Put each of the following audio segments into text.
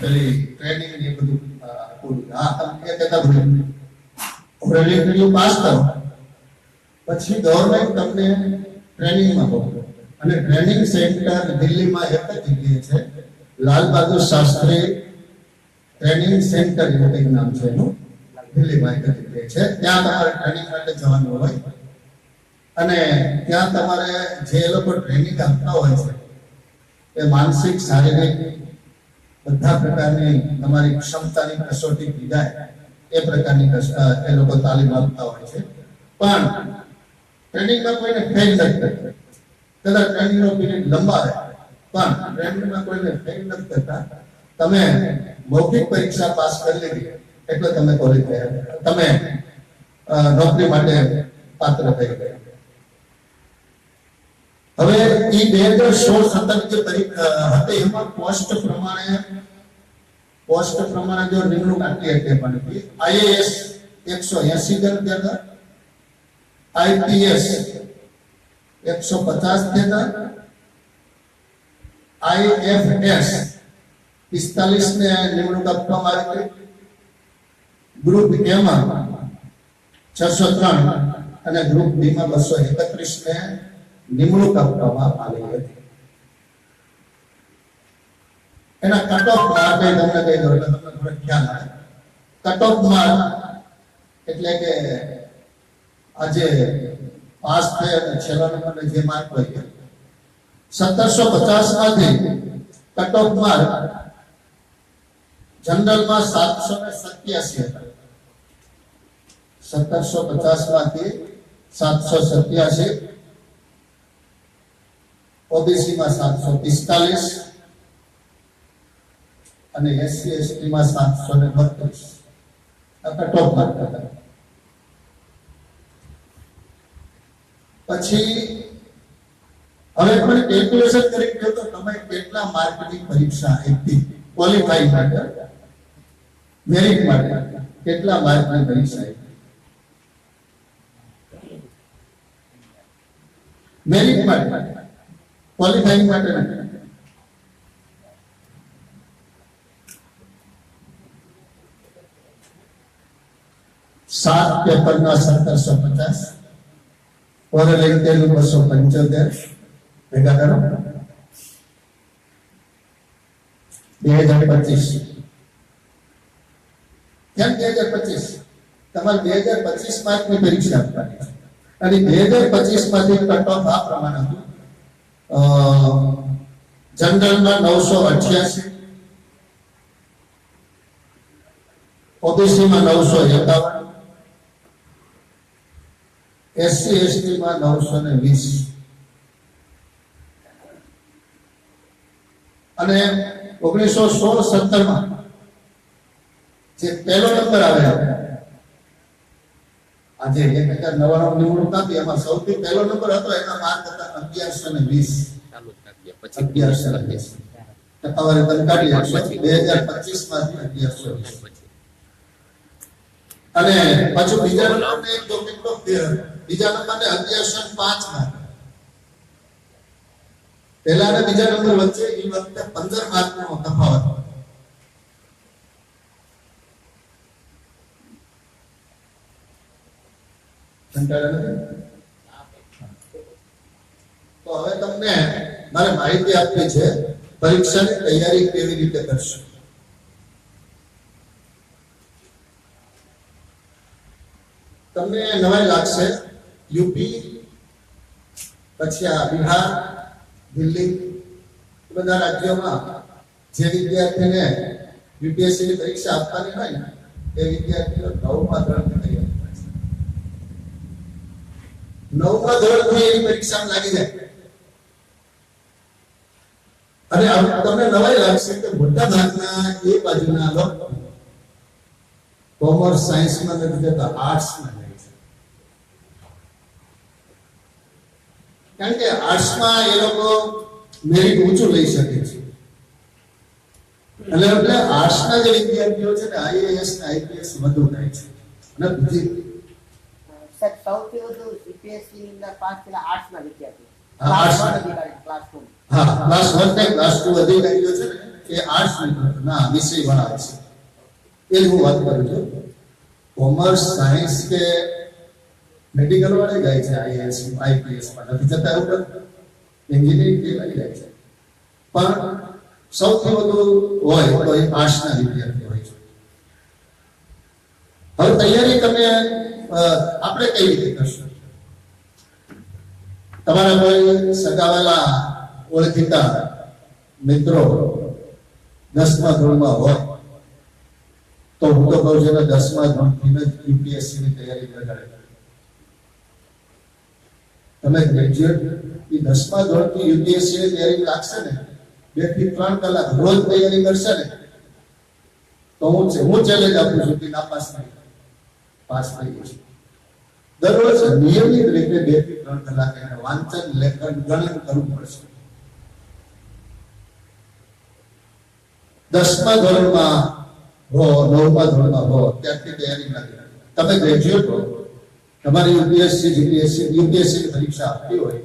પેલી ટ્રેનિંગ ને બધું પૂરું હા તમે કહેતા ભૂલી. રેલી પાસ કરો. પછી ગવર્મેન્ટ તમને ટ્રેનિંગમાં કહો અને ટ્રેનિંગ સેન્ટર દિલ્હીમાં એક જ જગ્યાએ છે. લાલ બહાદુર શાસ્ત્રી ટ્રેનિંગ સેન્ટર એવું કંઈક નામ છે એનું. દિલ્હીમાં એક જ જગ્યાએ છે. ત્યાં તમારે ટ્રેનિંગ માટે જવાનું હોય. અને ત્યાં તમારે જે લોકો ટ્રેનિંગ આપતા હોય છે, એ માનસિક, શારીરિક બધા પ્રકારની તમારી ક્ષમતાની કસોટી થઈ એ પ્રકારની એ લોકો તાલીમ આપતા હોય છે. પણ ટ્રેનિંગમાં કોઈને ફેલ નથી કરતા. કદાચ ટ્રેનિંગનો પીરિયડ લંબાવે પણ ટ્રેનિંગમાં કોઈને ફેલ નથી કરતા. તમે મૌખિક પરીક્ષા પાસ કરી લીધી એટલે તમે કોલેજ તમે અ, નોકરી માટે પાત્ર થઈ ગયા. હવે ઈ બે હજાર સોળ સત્તર જે પરીક્ષા હતી એમાં પોસ્ટ પ્રમાણે પોસ્ટ પ્રમાણે જો નિમણૂક આટલી આટલી પણ હતી આઈએએસ એકસો એસી જણ થયા હતા આઈપીએસ એકસો પચાસ થયા હતા આઈએફએસ પિસ્તાલીસ ને નિમણૂક આપવામાં આવી હતી ગ્રુપ એમાં છસો ત્રણ અને ગ્રુપ બી માં બસો એકત્રીસ ને નિમણૂક આપવામાં આવી હતી. એના કટ ઓફ માર્ક તમને કહી દો એટલે તમને થોડો ખ્યાલ આવે. કટ ઓફ માર્ક એટલે કે આજે પાસ થયા અને છેલ્લા નંબરને જે માર્ક હોય સત્તરસો પચાસમાંથી કટ ઓફ માર્ક જનરલમાં સાતસો ને સત્યાસી હતા. સત્તરસો પચાસમાંથી સાતસો સત્યાસી ઓબીસી માં સાતસો પિસ્તાલીસ અને એસસી એસટી માં સાતસો ને બત્રીસ. પછી હવે મને કેલ્ક્યુલેશન કરી ગયો તો તમે કેટલા માર્કની પરીક્ષા આપી? ક્વોલિફાઈ માટે. મેરિટ માટે. કેટલા માર્કની પરીક્ષા આપી? મેરિટ માટે. ક્વોલિફાઈંગ માટે નથી સાત પેપરના સત્તરસો પચાસ. ઓરલ ઇન્ટેલ બસો પંચોતેર. ભેગા કરો. બે હજાર પચીસ. કેમ બે હજાર પચીસ? તમારે બે હજાર પચીસ માર્કની પરીક્ષા આપવાની અને બે હજાર પચીસમાંથી કટ ઓફ આ પ્રમાણે હતું. જનરલમાં નવસો અઠ્યાસી, ઓબીસીમાં નવસો એકાવન, એસસી, એસટીમાં નવસો ને વીસ. અને ઓગણીસો સોળ સત્તરમાં જે પહેલો નંબર આવેલો આજે એક હજાર નવાણું નિમણૂક આપી એમાં સૌથી પહેલો નંબર હતો એના માર્ક હતા અગિયારસો ને વીસ. અગિયારસો ને વીસ. ટકાવારી તમે કાઢી આપશો. બે હજાર પચીસમાંથી અગિયારસો અને પાછું બીજા નંબરને જો કેટલો ફેર. બીજા નંબરને અગિયારસો ને પાંચ માર્ક પહેલા અને બીજા નંબર વચ્ચે એ વખતે પંદર માર્ક નો તફાવત. હતો. કંટાળા નથી? તો હવે તમને મારે માહિતી આપવી છે, પરીક્ષાની તૈયારી કેવી રીતે કરશો તમને નવાઈ લાગશે, યુપી, પછી આ બિહાર, દિલ્હી બધા રાજ્યોમાં જે વિદ્યાર્થીને યુપીએસસી ની પરીક્ષા આપવાની હોય ને એ વિદ્યાર્થીઓ નવમા ધોરણથી તૈયારી નવમા ધોરણથી એની પરીક્ષામાં લાગી જાય. અને તમને નવાઈ લાગશે કે મોટા ભાગના એ બાજુના લોકો કોમર્સ, સાયન્સમાં નથી જતા, આર્ટ્સમાં જાય છે. કારણ કે આર્ટ્સમાં એ લોકો મેરિટ ઊંચું લઈ શકે છે. એટલે એટલે આર્ટ્સના જે વિદ્યાર્થીઓ છે ને, આઈએએસ ને આઈપીએસ વધુ થાય છે. અને બુદ્ધિ સાહેબ સૌથી વધુ યુપીએસસી ની પાસ થયેલા આર્ટ્સ ના વિદ્યાર્થીઓ ક્લાસ વન ક્લાસ ટુ હા ક્લાસ વન ને ક્લાસ ટુ અધિકારીઓ છે એ આર્ટ્સ ના વિષય વાળા છે એ હું વાત કરું છું કોમર્સ સાયન્સ કે મેડિકલ વાળા જાય છે આઈએએસ આઈપીએસમાં નથી જતા એવું એન્જિનિયરિંગ તે વાળી જાય છે પણ સૌથી વધુ હોય તો એ આર્ટ્સના વિદ્યાર્થી હોય છે હવે તૈયારી તમે આપણે કઈ રીતે કરશું? તમારા કોઈ સગાવેલા, ઓળખીતા મિત્રો દસમા ધોરણમાં હોય, તો હું તો કહું છું દસમા ધોરણથી જ યુપીએસસી ની તૈયારી લગાડે તમે ગ્રેજ્યુએટ એ દસમા ધોરણથી યુપીએસસી ની તૈયારી લાગશે ને? બેથી ત્રણ કલાક રોજ તૈયારી કરશે ને? તો હું હું ચેલેન્જ આપું છું કે નાપાસ નહીં પાસ થઈ જશે દરરોજ નિયમિત રીતે બેથી ત્રણ કલાક એને વાંચન, લેખન, ગણન કરવું પડશે. દસમા ધોરણમાં હો, નવમા ધોરણમાં હો, ત્યારથી તૈયારી નથી તમે ગ્રેજ્યુએટ હો, તમારી યુપીએસસી જીપીએસસી યુપીએસસી પરીક્ષા આપવી હોય,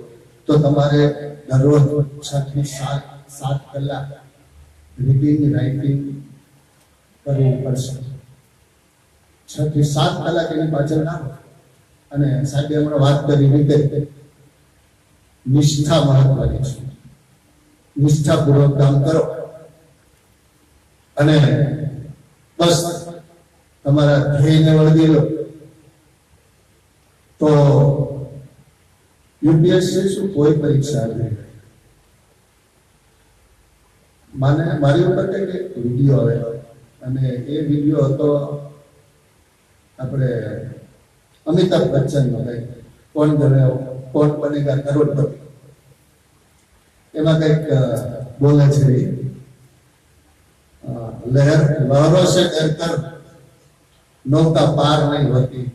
તો તમારે દરરોજ છ થી સાત સાત કલાક રીડિંગ રાઇટિંગ કરવું પડશે. છ થી સાત કલાક એની પાછળ ના અને સાહેબે હમણાં વાત કરી રીતે નિષ્ઠા મહત્વની છે. નિષ્ઠાપૂર્વક કામ કરો. અને બસ તમારા ધ્યેયને વળગી લો. તો યુપીએસસી શું? કોઈ પરીક્ષા નહીં. મને, મારી ઉપર કઈ વીડિયો આવે. અને એ વીડિયો હતો આપણે અમિતાભ બચ્ચનનો કંઈક કોણ બન્યો કોણ બનેગા કરોડપતિ એમાં કંઈક બોલે છે લહેર લહેરો સે ડરકર નૌકા પાર નહીં હોતી.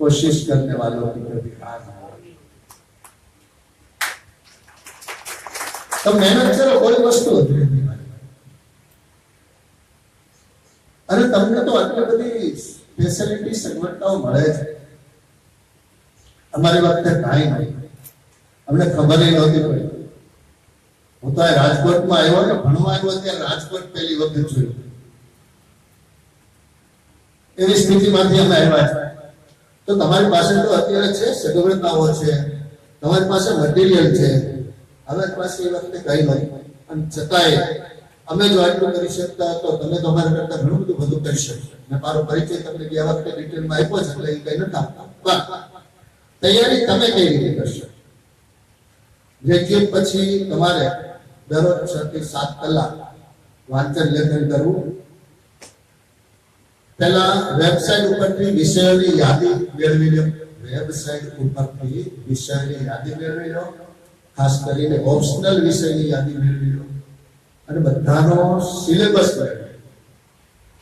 કોશિશ કરને વાલો કી કભી હાર તો મહેનત કરો, કોઈ વસ્તુ હતી નહીં અને તમને તો આટલી બધી ફેસિલિટી સગવડતાઓ મળે છે. અમારી વખતે કાંઈ નહીં. અમને ખબર નહોતી પડી. હું તો રાજકોટમાં આવ્યો ને, ભણવા આવ્યો ત્યારે રાજકોટ પહેલી વખત જોયું. એવી સ્થિતિમાંથી અમે આવ્યા છે. તો તમારી પાસે તો અત્યારે છે, સગવડતાઓ છે. તમારી પાસે મટીરિયલ છે. અમારી પાસે એ વખતે કઈ નહીં. અને છતાંય અમે જો આટલું કરી શકતા તો તમે તો અમારા કરતા ઘણું બધું બધું કરી શકશો અને મારો પરિચય તમને ગયા વખતે ડિટેલમાં આપ્યો છે, એટલે એ કઈ નથી આપતા. પણ તૈયારી તમે કઈ રીતે કરશો? ગ્રેજ્યુએટ પછી તમારે દરરોજ છ થી સાત કલાક વાંચન લેખન કરવું. પહેલા વેબસાઇટ ઉપરથી વિષયોની યાદી મેળવી લો. વેબસાઇટ ઉપરથી વિષયની યાદી મેળવી લો. ખાસ કરીને ઓપ્શનલ વિષયની યાદી મેળવી લો. અને બધાનો સિલેબસ મેળવી લો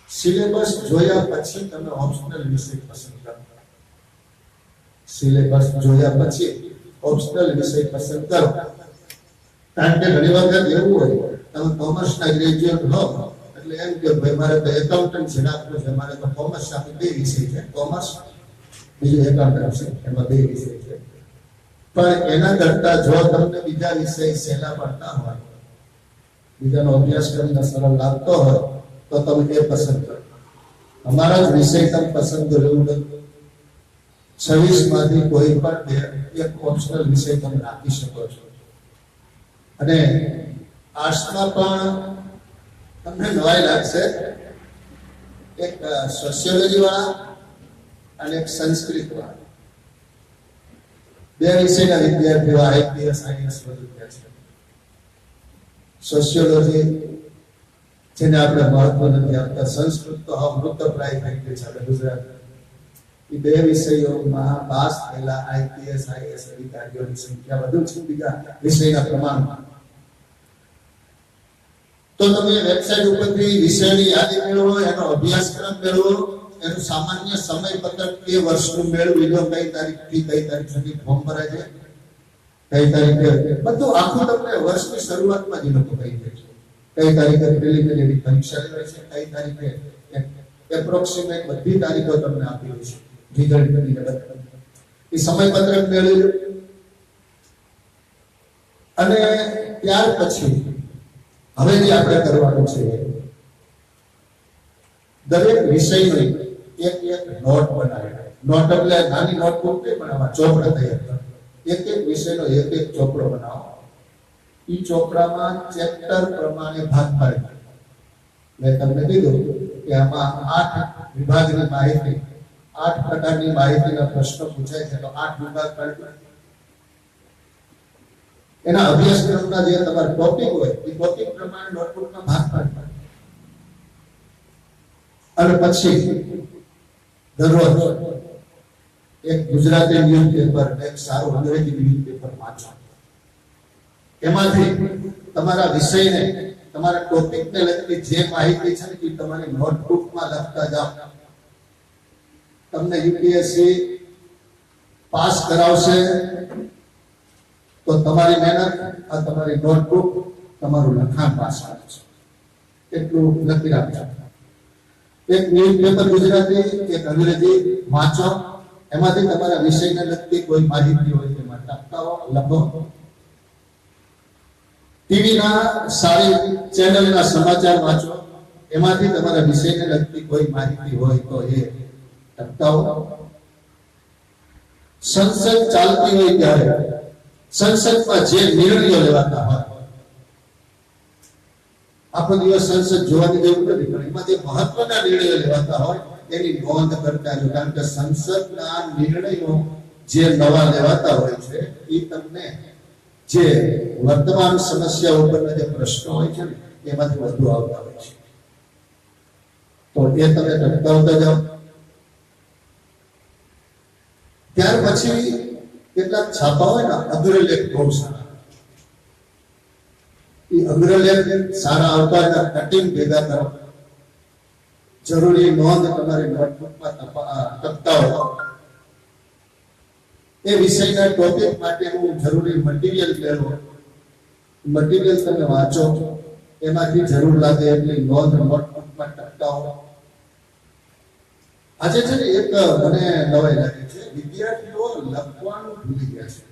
સિલેબસ જોયા પછી તમે ઓપ્શનલ વિષય પસંદ કરો સિલેબસ જોયા પછી ઓપ્શનલ વિષય પસંદ કરો. કારણ કે ઘણી વખત એવું હોય, તમે કોમર્સના ગ્રેજ્યુએટ હો, એટલે એમ કે ભાઈ, મારે તો એકાઉન્ટન્ટ છે રાખવું છે, મારે તો કોમર્સ આપી બે વિષય છે. કોમર્સ બીજું એકાઉન્ટન્ટ છે, એમાં બે વિષય છે. પણ એના કરતા જો તમને બીજા વિષય સહેલા પડતા હોય બીજાનો અભ્યાસ કરીને સરળ લાગતો હોય તો તમે એ પસંદ કરો. અમારા જ વિષય તમે પસંદ કર્યું નથી છવ્વીસમાંથી કોઈ પણ એક ઓપ્શનલ વિષય તમે રાખી શકો છો. અને આર્ટ્સમાં પણ તમને નવાઈ લાગશે. એક સોશિયોલોજી વાળા અને એક સંસ્કૃત વાળા. બે વિષયના વિદ્યાર્થીઓ આઈપીએસ આઈએસ બધું છે. સોશિયોલોજી જેને આપણે મહત્વ નથી આપતા સંસ્કૃત તો હવે મૃતપ્રાય થઈ ગઈ છે ગુજરાત એ બે વિષયોમાં પાસ થયેલા આઈપીએસ, આઈએસ અધિકારીઓની સંખ્યા વધુ છે બીજા વિષયના પ્રમાણમાં. તો તમે વેબસાઇટ ઉપરથી વિષયની યાદી મેળવો, એનો અભ્યાસક્રમ મેળવો, એનું સામાન્ય સમય પત્રક કે વર્ષનું મેળવી લો કઈ તારીખથી કઈ તારીખ સુધી ફોર્મ ભરાય છે? કઈ તારીખે? બધું આખું તમને વર્ષની શરૂઆતમાં જ લોકો કહી દે છે. કઈ તારીખે પ્રિલિમિનરી પરીક્ષા લેવાય છે, કઈ તારીખે? એપ્રોક્સિમેટ બધી તારીખો તમને આપી હોય છે. રિઝલ્ટ બધા. એ સમયપત્રક મેળવી અને ત્યાર પછી, હવે જે આપણે કરવાનું છે, દરેક વિષયની એક એક નોટ બનાવી નોટ એટલે નાની નોટબુક નહીં, પણ આમાં ચોપડા તૈયાર એક એક વિષયનો એક એક ચોપડો બનાવો. એ ચોપડામાં ચેપ્ટર પ્રમાણે ભાગ પાડી મેં તમને કીધું કે આમાં આઠ વિભાગની માહિતી, આઠ પ્રકારની માહિતીના પ્રશ્નો પૂછાય છે, તો આઠ વિભાગ પડે એના અભ્યાસક્રમના જે તમારા ટોપિક હોય, એ ટોપિક પ્રમાણે નોટબુકમાં ભાગ પાડી અને પછી દરરોજ એક ગુજરાતી ન્યૂઝ પેપર એક સારું અંગ્રેજી ન્યૂઝ પેપર વાંચો. એમાંથી તમારા વિષયને, તમારા ટોપિકને લગતી જે માહિતી છે ને એ તમારે નોટબુકમાં લખતા જાઓ. તમને યુપીએસસી પાસ કરાવશે, તો તમારી મહેનત આ તમારી નોટબુક તમારું લખાણ પાસ કરશે એટલું લખી રાખજો. એક ન્યૂઝપેપર ગુજરાતી, એક અંગ્રેજી, વાંચો. એમાંથી તમારા વિષયને લગતી કોઈ માહિતી હોય તેમાં ટપકાઓ લખો ટીવીના સારી ચેનલના સમાચાર વાંચો. એમાંથી તમારા વિષયને લગતી કોઈ માહિતી હોય તો એ ટપકાઓ સંસદ ચાલતી હોય ત્યારે સંસદમાં જે નિર્ણયો લેવાતા હોય, આખો દિવસ સંસદ જોવાની જરૂર નથી, પણ એમાં જે મહત્વના નિર્ણયો લેવાતા હોય એની નોંધ કરતા જો કારણ કે સંસદના નિર્ણયો જે નવા લેવાતા હોય છે, એ તમને જે વર્તમાન સમસ્યા ઉપરના જે પ્રશ્નો હોય છે ને, એમાંથી વધુ આવતા હોય છે. તો એ તમે ટપકાવતા જાઓ. ત્યાર પછી કેટલાક છાપા હોય ને, અગ્રલેખ બહુ સારા. એ અગ્રલેખ સારા આવતા હતા કટિંગ ભેગા કરો. જરૂરી નોંધ તમારી નોટબુકમાં તપતાવો એ વિષયના ટોપિક માટેનું જરૂરી મટીરિયલ લેવો. મટીરિયલ તમે વાંચો. એમાંથી જરૂર લાગે એટલી નોંધ નોટબુકમાં ટપકાવો આજે છે ને એક મને નવાઈ લાગે છે. વિદ્યાર્થીઓ લખવાનું ભૂલી ગયા છે.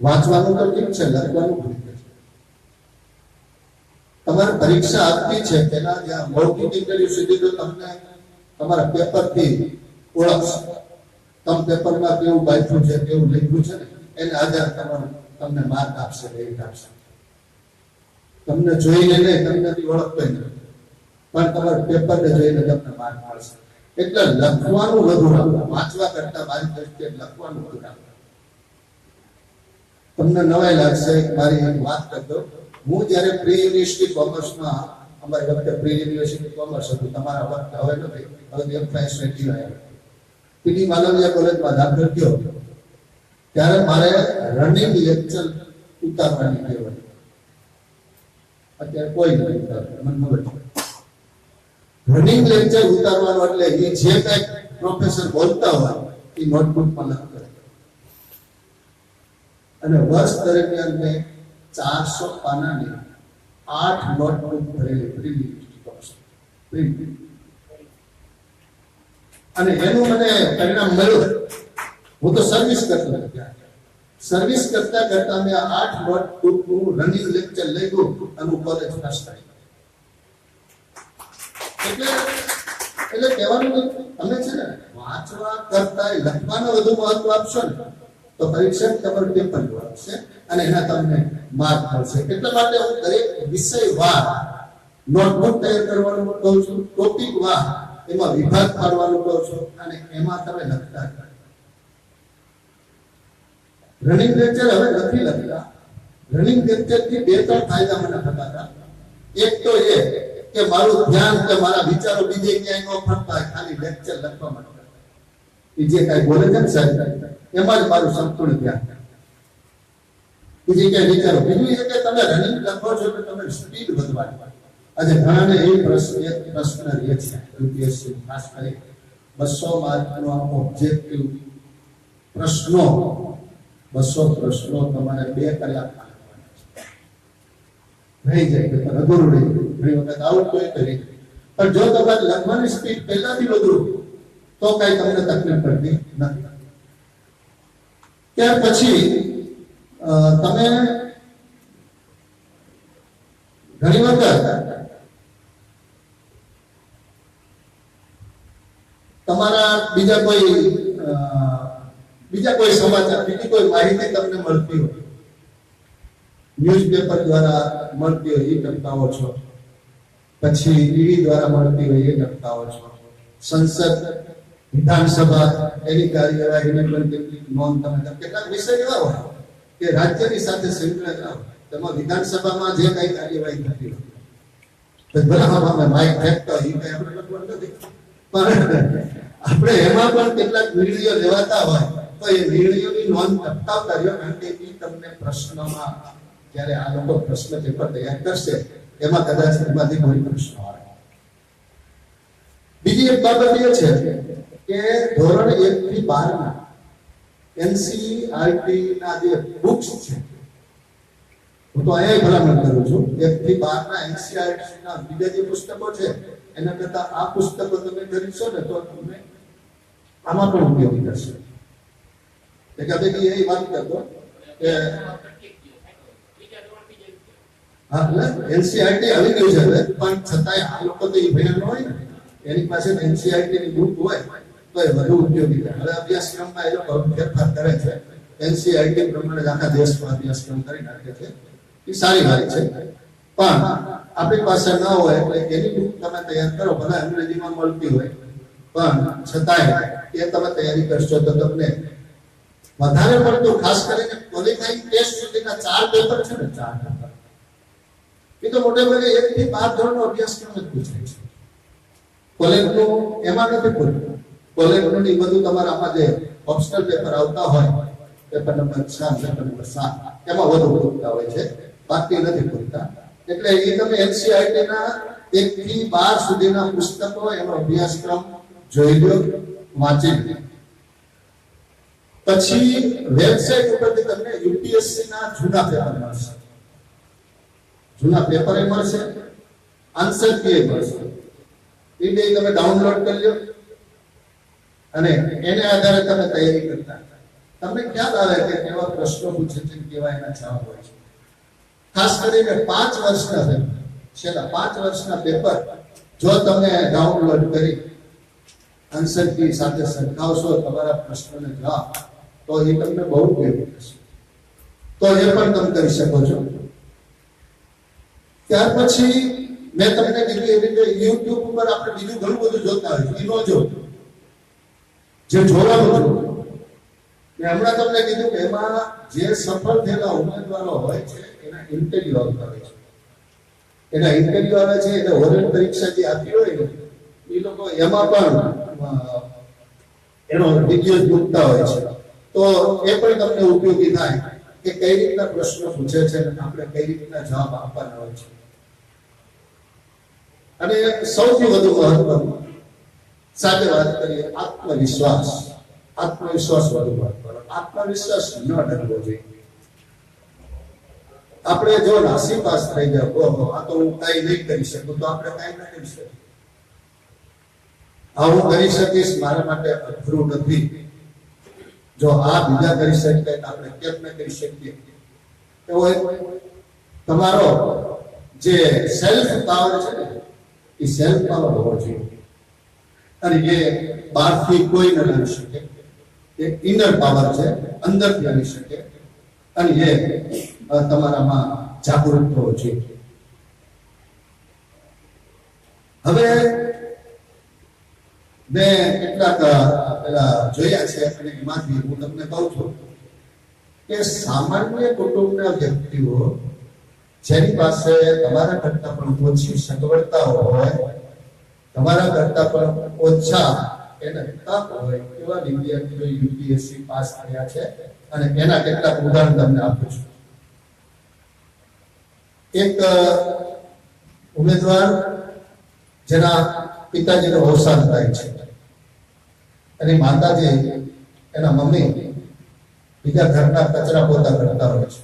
વાંચવાનું તો ઠીક છે, લખવાનું ભૂલી ગયા તમારે પરીક્ષા આપવી છે તેના જ્યાં મૌખિક ઇન્ટરવ્યુ સુધી તો તમને તમારા પેપરથી ઓળખશે તમ પેપરમાં કેવું બાંધ્યું છે, કેવું લખ્યું છે ને, એને આધાર તમારું તમને માર્ક આપશે, રેટ આપશે. તમને જોઈને નહીં, તમને બી ઓળખતો નહીં પણ તમારા પેપરને જોઈને તમને માર્ક મળશે. એટલે લખવાનું વધુ રાખવું વાંચવા કરતા મારી દ્રષ્ટિએ લખવાનું વધુ રાખવું તમને નવાઈ લાગશે, મારી વાત કરી દઉં હું જ્યારે પ્રી યુનિવર્સિટી કોમર્સમાં અમારી વખતે પ્રી યુનિવર્સિટી કોમર્સ હતું, તમારા વખત હવે નથી, હવે એફઆઈએસ ને આવ્યો પીડી માલવિયા કોલેજમાં દાખલ થયો. ત્યારે મારે રનિંગ લેક્ચર ઉતારવાની ટેવ અત્યારે કોઈ નથી ઉતારતું, મને ખબર છે. રનિંગ લેક્ચર ઉતારવાનો એટલે એ જે કઈ પ્રોફેસર બોલતા હોય, એ નોટબુકમાં લખતા અને વર્ષ દરમિયાન મેં ચારસો પાનાને આઠ નોટબુક ભરેલી પ્રિન્ટ અને એનું મને પરિણામ મળ્યું. હું તો સર્વિસ કરતો ત્યારે. સર્વિસ કરતા કરતા મેં આઠ લોટનું રનિંગ લેક્ચર લઈ ગયું અને કોલેજ પાસ થઈ એટલે એટલે કહેવાનું અમે છે ને વાંચવા કરતા લખવાનો વધુ મહત્વ આપશો ને. તો પરીક્ષક તમારું પેપર જોડાશે અને એના તમને માર્ક મળશે. એટલા માટે હું દરેક વિષય નોટબુક તૈયાર કરવાનું કહું છું ટોપિક વાર એમાં વિભાગ પાડવાનું કહું છું અને એમાં તમે લખતા રનિંગ લેક્ચર હવે નથી લખતા. રનિંગ લેક્ચરથી બે ત્રણ ફાયદા મને થતા હતા. એક તો એ કે મારું ધ્યાન કે મારા વિચારો બીજે ક્યાંય ન ફરતા, ખાલી લેક્ચર લખવા માટે. જે કાંઈ બોલે છે ને સાહેબ એમાં જ મારું સંપૂર્ણ ધ્યાન બીજી ક્યાંય વિચારો, બીજું એ કે તમે રનિંગ લખો છો તો તમે સ્પીડ વધવાની આજે ઘણાને એ પ્રશ્ન એક પ્રશ્ન રહે છે. યુપીએસસી ખાસ કરી બસો માર્કનો ઓબ્જેક્ટિવ પ્રશ્નો, બસો પ્રશ્નો તમારે બે કલાક રહી જાય કે અધૂરું રહી ઘણી વખત આવું કોઈ કરી પણ જો તમારે લખવાની સ્પીડ પહેલાથી વધુ તો કઈ તમને તકલીફ પડતી નથી. ત્યાર પછી તમે ઘણી વખત તમારા બીજા કોઈ બીજા કોઈ સમાચાર, બીજી કોઈ માહિતી તમને મળતી હોય, ન્યૂઝપેપર દ્વારા મળતી હોય એ ટપકાવો છો, પછી ટીવી દ્વારા મળતી હોય એ ટપકાવો છો, સંસદ વિધાનસભા એની કાર્યવાહીની પણ કેટલીક નોંધ તમે કેટલાક વિષય હોય કે રાજ્યની સાથે સંકળાયેલા હોય, તેમાં વિધાનસભામાં જે કઈ કાર્યવાહી થતી હોય. પ્રશ્નમાં આ લોકો પ્રશ્ન પેપર તૈયાર કરશે, એમાં કદાચ એમાંથી કોઈ પ્રશ્ન આવે. બીજી એક બાબત એ છે કે ધોરણ એક થી બાર ના એનસીઆરટી ના જે બુક્સ છે, હું તો અહીંયા ભલામણ કરું છું, એક થી બાર ના એનસીઆરટી ના બીજા જે પુસ્તકો છે, એના કરતા આ પુસ્તકો તમે ખરીદશો ને તો તમને આમાં પણ ઉપયોગી થશે. એકાબેકી એ વાત કરતો કે હા, એટલે એનસીઆરટી આવી ગયું છે પણ છતાંય આ લોકો તો એ હોય એની પાસે એનસીઆરટી ની બુક હોય. વધુ ઉપયોગી થાય. હવે અભ્યાસક્રમમાં એ લોકો ફેરફાર કરે છે. એનસીઆઈટી પ્રમાણે આખા દેશમાં અભ્યાસક્રમ કરી નાખે છે. એ સારી વાત છે. પણ આપણી પાસે ન હોય એટલે એની બુક તમે તૈયાર કરો. ભલે અંગ્રેજીમાં મળતી હોય. પણ છતાંય એ તમે તૈયારી કરશો તો તમને વધારે પડતું ખાસ કરીને ક્વોલિફાઈંગ ટેસ્ટ સુધીના ચાર પેપર છે ને, ચાર પેપર એ તો મોટે ભાગે એક થી બાર ધોરણનો અભ્યાસક્રમ જ પૂછાય છે. કોલેજનું એમાં નથી પૂછતું કોલેજનું એ બધું તમારામાં જે ઓપ્શનલ પેપર આવતા હોય પેપર નંબર છ પેપર નંબર સાત, એમાં વધુ પૂરતા હોય છે. બાકી નથી પૂરતા. એટલે એ તમે એનસીઆરટી ના એક થી બાર સુધીના પુસ્તકો, એનો અભ્યાસક્રમ જોઈ લો વાંચી પછી વેબસાઇટ ઉપરથી તમને યુપીએસસી ના જૂના પેપર મળશે. જૂના પેપર એ મળશે આન્સર કી મળશે. એ તમે ડાઉનલોડ કરી લો અને એને આધારે તમે તૈયારી કરતા તમને ખ્યાલ આવે કે કેવા પ્રશ્નો પૂછે છે કેવા એના જવાબ હોય છે. ખાસ કરીને પાંચ વર્ષના પેપર. છેલ્લા પાંચ વર્ષના પેપર જો તમે ડાઉનલોડ કરી આન્સર કી સાથે સરખાવશો તમારા પ્રશ્નોને જવાબ, તો એ તમને બહુ ઉપયોગી થશે. તો એ પણ તમે કરી શકો છો. ત્યાર પછી મેં તમને કીધું એવી રીતે યુટ્યુબ ઉપર આપણે બીજું ઘણું બધું જોતા હોય એ ન જો જે જોવાનું જો મેં હમણાં તમને કીધું કે એમાં જે સફળ થયેલા ઉમેદવારો હોય છે, એના ઇન્ટરવ્યુ આવતા હોય છે. એના ઇન્ટરવ્યુ આવે છે એટલે ઓરલ પરીક્ષા જે આપી હોય ને, એ લોકો એમાં પણ એનો વીડિયો મૂકતા હોય છે. તો એ પણ તમને ઉપયોગી થાય કે કઈ રીતના પ્રશ્નો પૂછે છે આપણે કઈ રીતના જવાબ આપવાના હોય છે. અને સૌથી વધુ મહત્વનું સાથે વાત કરીએ આત્મવિશ્વાસ. આત્મવિશ્વાસ વધુ કરો આત્મવિશ્વાસ ન ડરવો જોઈએ. આપણે જો નાસીપાસ થઈ જાય ઓહો, આ તો હું કઈ નહીં કરી શકું, તો આપણે કઈ ના કરી શકીએ. આ હું કરી શકીશ, મારા માટે અઘરું નથી. જો આ બીજા કરી શકે તો આપણે કેમ ન કરી શકીએ? એવો તમારો જે સેલ્ફ પાવર છે ને, એ સેલ્ફ પાવર હોવો જોઈએ. અને એ બહારથી કોઈ ન લાવી શકે. એ ઇનર પાવર છે, અંદરથી આવી શકે. અને એ તમારામાં જાગૃત થવો જોઈએ. હવે મેં કેટલાક પેલા જોયા છે અને એમાંથી હું તમને કહું છું કે સામાન્ય કુટુંબના વ્યક્તિઓ જેની પાસે તમારા કરતા પણ ઓછી સગવડતા હોય તમારા કરતા પણ ઓછા એના તક હોય એવા વિદ્યાર્થીઓ યુપીએસસી પાસ થયા છે અને એના કેટલાક ઉદાહરણ તમને આપું છું. એક ઉમેદવાર જેના પિતાજીનું અવસાન થાય છે એની માતાજી એના મમ્મી બીજા ઘરના કચરા પોતા કરતા હોય છે.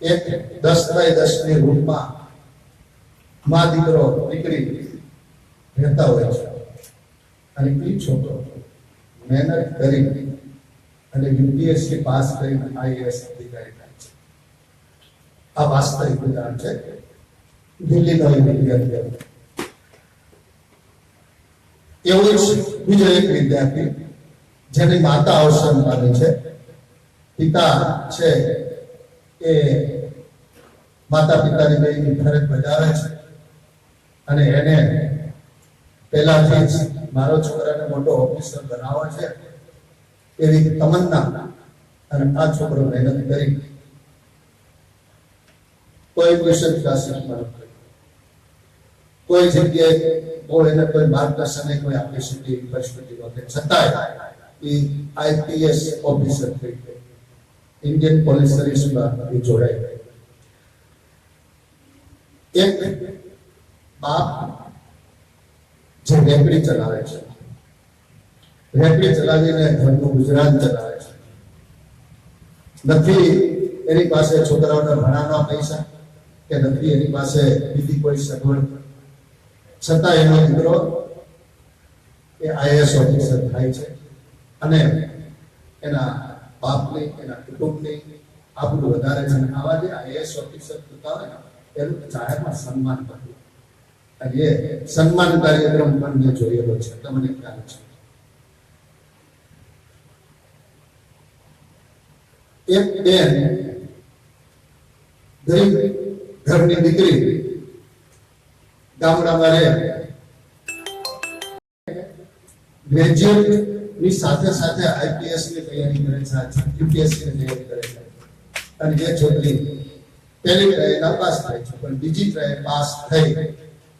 એક દસ બાય દસની રૂમમાં મા દીકરો, દીકરી રહેતા હોય છે. અને એ છોકરો મહેનત કરી અને યુપીએસસી પાસ કરીને આઈએએસ અધિકારી થાય છે. આ વાસ્તવિક ઉદાહરણ છે. નવી વિદ્યાર્થી એવું જ બીજો એક વિદ્યાર્થી, જેની માતા અવસર પામી છે. પિતા છે એ માતા પિતાની બે ફરજ બજાવે છે. અને એને પહેલાથી જ મારો છોકરાને મોટો ઓફિસર બનાવવા છે. એવી તમન્ના અને આ છોકરો મહેનત કરી કોઈ ટ્યુશન ક્લાસીસમાં કોઈ જગ્યાએ બહુ એને કોઈ માર્ગદર્શન કોઈ આપી શકે પરિસ્થિતિ નહોતી છતાંય એ આઈપીએસ ઓફિસર થઈ ગઈ ઇન્ડિયન પોલીસ સર્વિસમાં એ જોડાઈ ગઈ એક બાપ જે રેકડી ચલાવે છે. રેકડી ચલાવીને ઘરનું ગુજરાન ચલાવે છે. નથી એની પાસે છોકરાઓને ભણાવવા પૈસા કે નથી એની પાસે બીજી કોઈ સગવડ. છતાં એનો દીકરો એ આઈએસ ઓફિસર થાય છે અને એના બાપની, એના કુટુંબની આપણું વધારે છે. આવા જે આઈએસ ઓફિસર થતા હોય ને, એનું જાહેરમાં સન્માન અને એ સન્માન કાર્યક્રમ પણ મેં જોયેલો છે. તમને ખ્યાલ છે. એક બેન ગરીબ ઘરની દીકરી ગામડામાં રહે. ગ્રેજ્યુએટની સાથે સાથે આઈપીએસની તૈયારી કરે છે. યુપીએસસી ની તૈયારી કરે છે. અને જે છોકરી પહેલી ટ્રાય પાસ થાય છે, પણ બીજી ટ્રાય પાસ થઈ.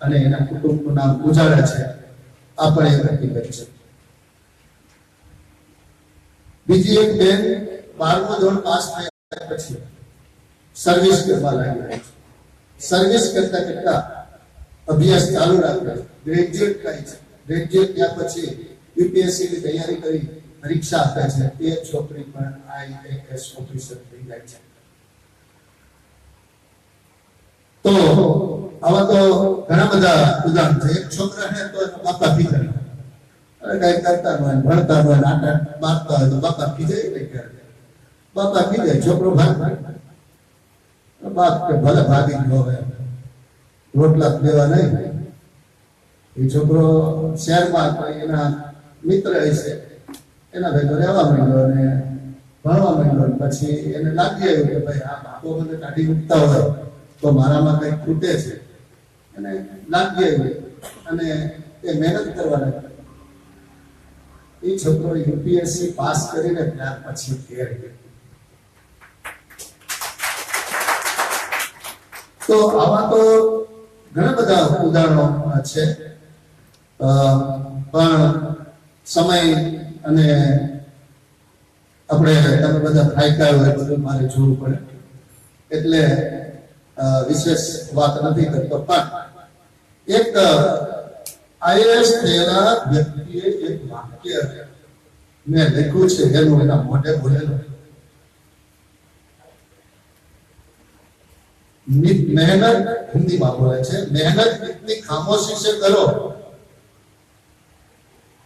અને એના કુટુંબનું નામ ઉજાડે છે. આ પણ એક હકીકત છે. બીજી એક બેન બારમું ધોરણ પાસ થયા પછી સર્વિસ કરવા લાગી છે. સર્વિસ કરતા કરતા અભ્યાસ ચાલુ રાખે ગ્રેજ્યુએટ થાય છે. ગ્રેજ્યુએટ થયા પછી યુપીએસસી ની તૈયારી કરી પરીક્ષા આપે છે. એ છોકરી પણ આઈએએસ ઓફિસર થઈ જાય છે. તો આવા તો ઘણા બધા ઉદાહરણ છે. એક છોકરાને તો એના બાપા ખીજાય. અરે કઈ કરતા હોય, ભણતા હોય, નાટક મારતા હોય તો બાપા ખીજાય ને ક્યારે બાપા ખીજાય, છોકરો ભાગ. બાપ કે ભલે ભાગી ગયો હવે. રોટલા દેવા નહીં. એ છોકરો શહેરમાં એના મિત્ર હશે એના ભેગો રહેવા માંડ્યો અને ભણવા માંડ્યો પછી એને લાગી આવ્યું કે ભાઈ આ બાપો મને કાઢી મૂકતા હોય. તો મારામાં કંઈક ખૂટે છે? અને લાગી અને એ મહેનત કરવા લાગ્યો એ છોકરો યુપીએસસી પાસ કરીને ત્યાર પછી ઘેર તો આવા તો ઘણા બધા ઉદાહરણો છે. પણ સમય અને આપણે તમે બધા ફાયદા હોય બધું મારે જોવું પડે. એટલે વિશેષ વાત નથી કરતો પણ એક આઈએએસ થયેલા વ્યક્તિએ એક વાક્ય મેં લખ્યું છે એનું એના મોઢે બોલેલું. મહેનત હિન્દીમાં બોલે છે, મહેનત ઇતની ખામોશી સે કરો.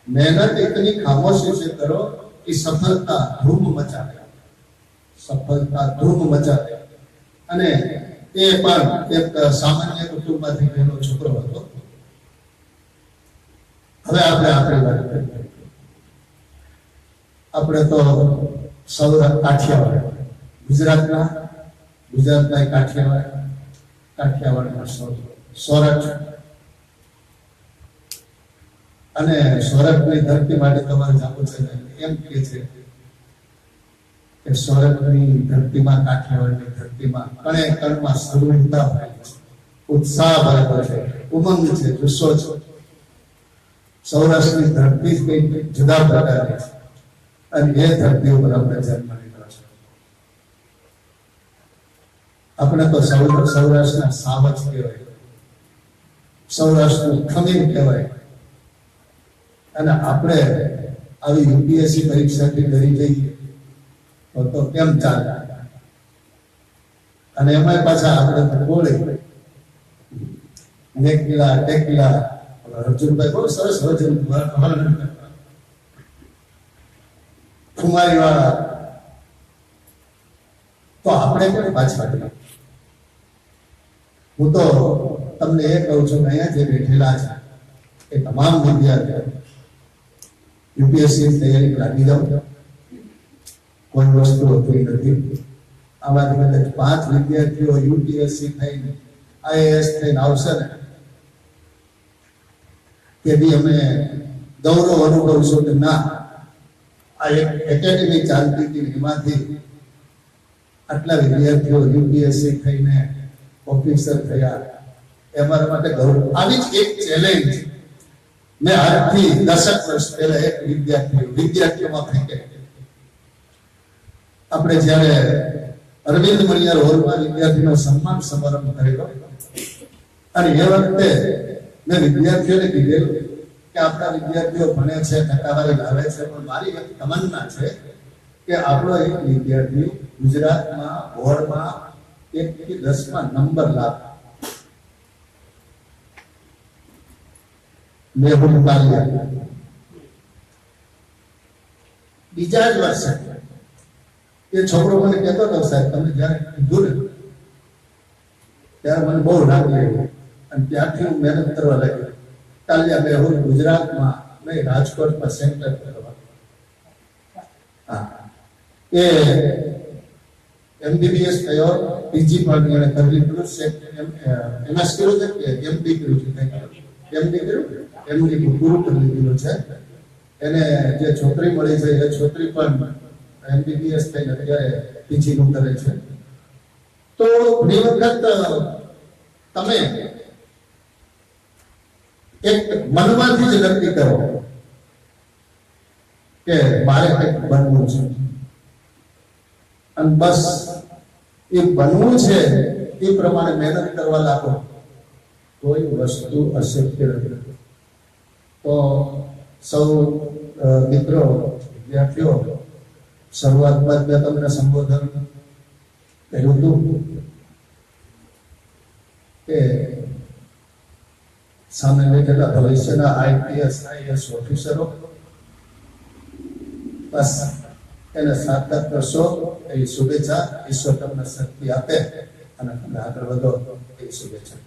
મહેનત એટલી ખામોશી સે કરો કે સફળતા ધૂમ મચાવે. સફળતા ધૂમ મચાવે. અને એ પણ એક સામાન્ય કુટુંબમાંથી ગયેલો છોકરો હતો. હવે આપણે આપણે આપણે તો સૌરાષ્ટ્ર કાઠિયાવાડ, ગુજરાતના ગુજરાતના કાઠિયાવાડ, કાઠિયાવાડના સૌરાષ્ટ્ર અને સોરઠની ધરતી માટે તમારે જાણવું છે એમ કે છે કે સોરઠની ધરતીમાં, કાઠિયાવાડની ધરતીમાં કણે કણમાં સર્વિંદા હોય. છે ઉત્સાહ ભરેલો છે, ઉમંગ છે, જુસ્સો છે. સૌરાષ્ટ્રની ધરતી કંઈક જુદા પ્રકારની છે. અને એ ધરતી ઉપર આપણે જન્મ લીધો છે. આપણે તો સૌરાષ્ટ્રના સાવજ કહેવાય સૌરાષ્ટ્રનું ખમીર કહેવાય. અને આપણે આવી યુપીએસસી પરીક્ષાથી ડરી જઈએ. તો કેમ ચાલે? અને એમાં પાછા આપણે બોલે. નેકલા, ટેકલા અર્જુનભાઈ, બહુ સરસ અર્જુન કુમારી વાળા તો આપણે પણ પાછા હટીએ? હું તો તમને એ કહું છું કે અહીંયા જે બેઠેલા છે, એ તમામ વિદ્યાર્થીઓ યુપીએસસી તૈયારી લાગી જાઓ કોઈ વસ્તુ હોતી નથી. આમાંથી કદાચ પાંચ વિદ્યાર્થીઓ યુપીએસસી થઈને, આઈએએસ થઈને આવશે ને? કે બી અમે ગૌરવ અનુભવશું કે ના, આ એક એકેડેમી ચાલતી હતી ને એમાંથી આટલા વિદ્યાર્થીઓ યુપીએસસી થઈને ઓફિસર થયા. એ અમારા માટે ગૌરવ. આવી જ એક ચેલેન્જ મેં આજથી દસક વર્ષ પહેલા એક વિદ્યાર્થી વિદ્યાર્થીઓમાં ફેંકે. આપણે જ્યારે અરવિંદ મણિયાર હોલમાં વિદ્યાર્થીનો સન્માન સમારંભ કરેલો અને એ વખતે મેં વિદ્યાર્થીઓને કીધેલું કે આપણા વિદ્યાર્થીઓ ભણે છે, ટકાવારી લાવે છે, પણ મારી તમન્ના છે કે આપણો એક વિદ્યાર્થી ગુજરાતમાં, બોર્ડમાં એક થી દસમાં નંબર લાવે. મેહુલ પાલિયા બીજા જ વર્ષે એ છોકરો મને કહેતો હતો સાહેબ તમે જ્યારે દૂર ત્યારે મને બહુ રાગ લાગ્યો. અને ત્યાંથી હું મહેનત કરવા લાગ્યો. કાલિયા મેહુલ ગુજરાતમાં નહીં, રાજકોટમાં સેન્ટર કરવા. એ એમબીબીએસ થયો પીજી પણ એને કરી લીધું છે. એમએસ કર્યું છે કે એમડી કર્યું છે? એમડી કર્યું એમડી પૂરું કરી લીધેલું છે. એને જે છોકરી મળી છે, એ છોકરી પણ એમબીબીએસ થઈને અત્યારે પીજી કરે છે. તો ઘણી વખત તમે એક મનમાંથી જ નક્કી કરો કે મારે કંઈક બનવું છે. અને બસ, એ બનવું છે, એ પ્રમાણે મહેનત કરવા લાગો. કોઈ વસ્તુ અશક્ય નથી. તો સૌ મિત્રો, વિદ્યાર્થીઓ શરૂઆતમાં જ મેં તમને સંબોધન કર્યું હતું કે સામે બેઠેલા ભવિષ્યના આઈપીએસ આઈએસ ઓફિસરો બસ એને સાર્થક કરશો એવી શુભેચ્છા, ઈશ્વર તમને શક્તિ આપે અને તમે આગળ વધો એવી શુભેચ્છા.